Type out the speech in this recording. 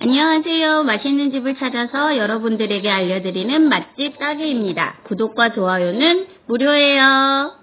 안녕하세요. 맛있는 집을 찾아서 여러분들에게 알려드리는 맛집 따개입니다. 구독과 좋아요는 무료예요.